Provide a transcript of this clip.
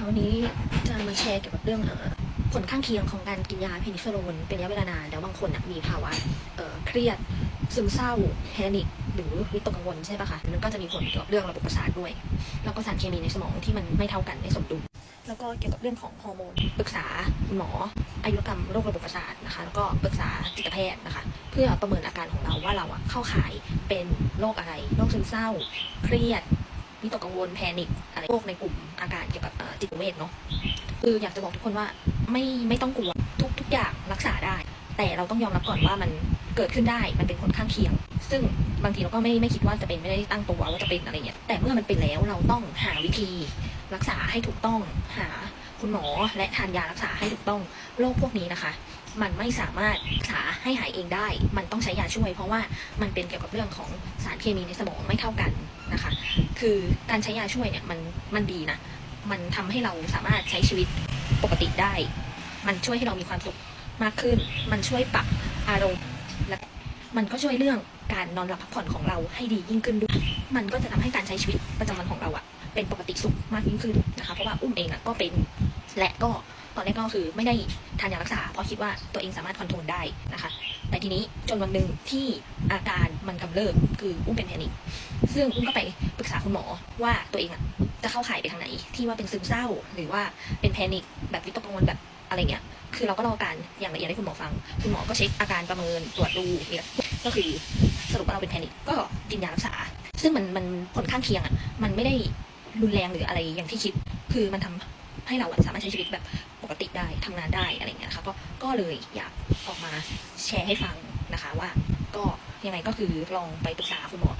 ค่ะวันนี้จะมาแชร์เกี่ยวกับเรื่องเอ่อผลข้างเคียงของการกินยาเพนิซิลลินเป็นระยะเวลานานแล้วบางคนมีภาวะเอ่อเครียดซึมเศร้าแพนิคหรือวิตกกังวลใช่ปะคะมันก็จะมีผลเกี่ยวกับเรื่องระบบประสาทด้วย แล้วก็สารเคมีในสมองที่มันไม่เท่ากันไม่สมดุลแล้วก็เกี่ยวกับเรื่องของฮอร์โมนปรึกษาหมอ อายุรกรรมโรคระบบประสาทนะคะแล้วก็ปรึกษาจิตแพทย์นะคะ เพื่อประเมินอาการของเราว่าเราอะเข้าข่ายเป็นโรคอะไรโรคซึมเศร้า เครียด วิตกกังวลแพนิคอะไรพวกในกลุ่มอาการเกี่ยวกับจิตเวชเนาะคืออยากจะบอกทุกคนว่าไม่ไม่ต้องกลัวทุกทุกอย่างรักษาได้ แต่เราต้องยอมรับก่อนว่ามันเกิดขึ้นได้มันเป็นผลข้างเคียง ซึ่งบางทีเราก็ไม่ไม่คิดว่าจะเป็นไม่ได้ตั้งตัวว่าจะเป็นอะไรเงี้ยแต่เมื่อมันเป็นแล้วเราต้องหาวิธี รักษาให้ถูกต้องหาคุณหมอและทานยารักษาให้ถูกต้องโรคพวกนี้นะคะ มันไม่สามารถรักษา ให้หายเองได้ มันต้องใช้ยาช่วย เพราะว่ามันเป็นเกี่ยวกับเรื่องของสารเคมีในสมองไม่เท่ากันนะคะ คือการใช้ยาช่วยเนี่ยมันมันดีนะ มันทำให้เราสามารถใช้ชีวิตปกติได้ มันช่วยให้เรามีความสุขมากขึ้น มันช่วยปรับอารมณ์และมันก็ช่วยเรื่องการนอนหลับพักผ่อนของเราให้ดียิ่งขึ้นด้วย มันก็จะทำให้การใช้ชีวิตประจำวันของเราอะเป็นปกติสุขมากยิ่งขึ้นนะคะ เพราะว่าอุ้มเองอะก็เป็นและก็ อนแรกก็คือไม่ได้ทานยารักษา เพราะคิดว่าตัวเองสามารถคอนโทรลได้นะคะ แต่ทีนี้จนวันหนึ่งที่อาการมันกำเริบคืออุ้มเป็นแพนิคซึ่งอุ้มก็ไปปรึกษาคุณหมอว่าตัวเองอะจะเข้าข่ายไปทางไหน ที่ว่าเป็นซึมเศร้า หรือว่าเป็นแพนิคแบบวิตกกังวลแบบอะไรเงี้ย คือเราก็เล่าอการอย่างละเอียดให้คุณหมอฟัง คุณหมอก็เช็คอาการประเมินตรวจดูเนี่ยก็คือสรุปว่าเราเป็นแพนิคก็กินยารักษา ซึ่งมันมันผลข้างเคียงอะมันไม่ได้รุนแรงหรืออะไรอย่างที่คิด คือมันทำให้เราสามารถใช้ชีวิตแบบ กติได้ทำงานได้อะไรเงี้ยนะคะก็ก็เลยอยากออกมาแชร์ให้ฟังนะคะว่าก็ยังไงก็คือลองไปปรึกษาคุณหมอ